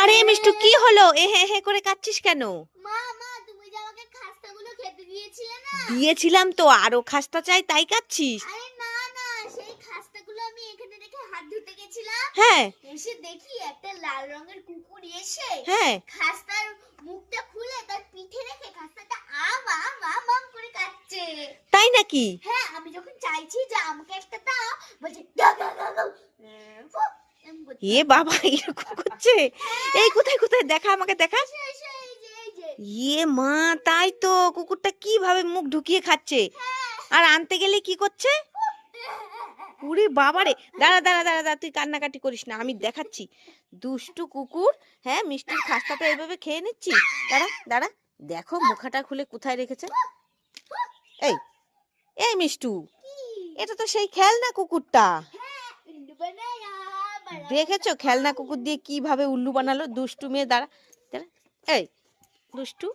আরে মিষ্টু কি হলো? এ হে হে করে কাচ্ছিস কেন? দিয়েছিলাম তো আরও খাস্তা চাই তাই কাচ্ছিস হ্যাঁ। এসে দেখি একটা লাল রঙের কুকুর এসে হ্যাঁ। খাস্তার মুখটা খুলে তার পিঠে রেখে খাস্তাটা আম আম আম আম করে কাটছে। তাই নাকি? হ্যাঁ আমি যখন চাইছি যে আমাকে একটা দাও বলছে দাও দাও দাও দাও এম, ফু, এ বাবা এরকম করছে? এই কোথায় কোথায়? দেখা আমাকে দেখা। ইয়ে মা তাই তো কুকুরটা কীভাবে মুখ ঢুকিয়ে খাচ্ছে? আর আনতে গেলে কি করছে? উরে বাবারে দাঁড়া দাঁড়া দাঁড়া দাঁড়া তুই কান্নাকাটি করিস না আমি দেখাচ্ছি। দুষ্টু কুকুর হ্যাঁ মিষ্টির খাস্তাটা এইভাবে খেয়ে নিচ্ছি? দাঁড়া দাঁড়া দেখো মুখাটা খুলে কোথায় রেখেছে। এই এই মিষ্টু এটা তো সেই খেলনা কুকুরটা। বানায়া। দেখেছ খেলনা কুকুর দিয়ে কীভাবে উল্লু বানালো? দুষ্টু মেয়ে দাঁড়া এই দুষ্টু।